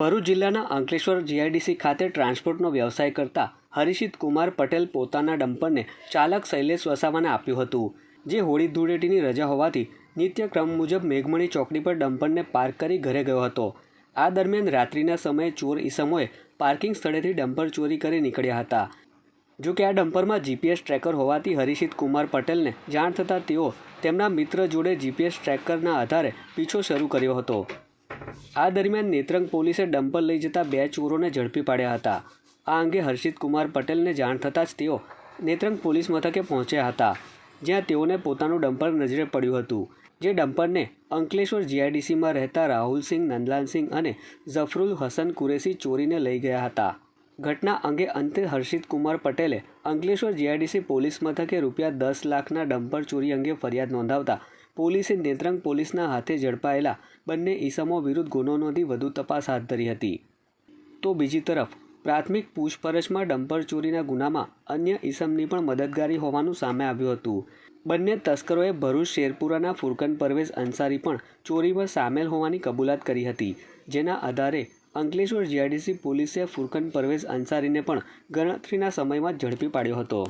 ભરૂચ જિલ્લાના અંકલેશ્વર જીઆઈડીસી ખાતે ટ્રાન્સપોર્ટનો વ્યવસાય કરતા હરીશિત કુમાર પટેલ પોતાના ડમ્પરને ચાલક શૈલેષ વસાવાને આપ્યું હતું, જે હોળી ધૂળેટીની રજા હોવાથી નિત્યક્રમ મુજબ મેઘમણી ચોકડી પર ડમ્પરને પાર્ક કરી ઘરે ગયો હતો. આ દરમિયાન રાત્રિના સમયે ચોર ઈસમોએ પાર્કિંગ સ્થળેથી ડમ્પર ચોરી કરી નીકળ્યા હતા. જો કે આ ડમ્પરમાં જીપીએસ ટ્રેકર હોવાથી હરીશિત કુમાર પટેલને જાણ થતાં તેઓ તેમના મિત્ર જોડે જીપીએસ ટ્રેકરના આધારે પીછો શરૂ કર્યો હતો. આ દરમિયાન નેત્રંગ પોલીસે ડમ્પર લઈ જતા બે ચોરોને ઝડપી પાડ્યા હતા. આ અંગે હર્ષિત કુમાર પટેલને જાણ થતાં જ તેઓ નેત્રંગ પોલીસ મથકે પહોંચ્યા હતા, જ્યાં તેઓને પોતાનું ડમ્પર નજરે પડ્યું હતું, જે ડમ્પરને અંકલેશ્વર જીઆઈડીસીમાં રહેતા રાહુલસિંહ નંદલાલસિંહ અને ઝફરુલ હસન કુરેશી ચોરીને લઈ ગયા હતા. ઘટના અંગે અંતે હર્ષિત કુમાર પટેલે અંકલેશ્વર જીઆઈડીસી પોલીસ મથકે રૂપિયા દસ લાખના ડમ્પર ચોરી અંગે ફરિયાદ નોંધાવતા પોલીસે નેત્રંગ પોલીસના હાથે ઝડપાયેલા બંને ઈસમો વિરુદ્ધ ગુનો નોંધી વધુ તપાસ હાથ ધરી હતી. તો બીજી તરફ, પ્રાથમિક પૂછપરછમાં ડમ્પર ચોરીના ગુનામાં અન્ય ઈસમની પણ મદદગારી હોવાનું સામે આવ્યું હતું. બંને તસ્કરોએ ભરૂચ શેરપુરાના ફુરકન પરવેઝ અંસારી પણ ચોરીમાં સામેલ હોવાની કબૂલાત કરી હતી. જેના આધારે અંકલેશ્વર જીઆઈડીસી પોલીસે ફુરકન પરવેઝ અંસારીને પણ ગણતરીના સમયમાં ઝડપી પાડ્યો હતો.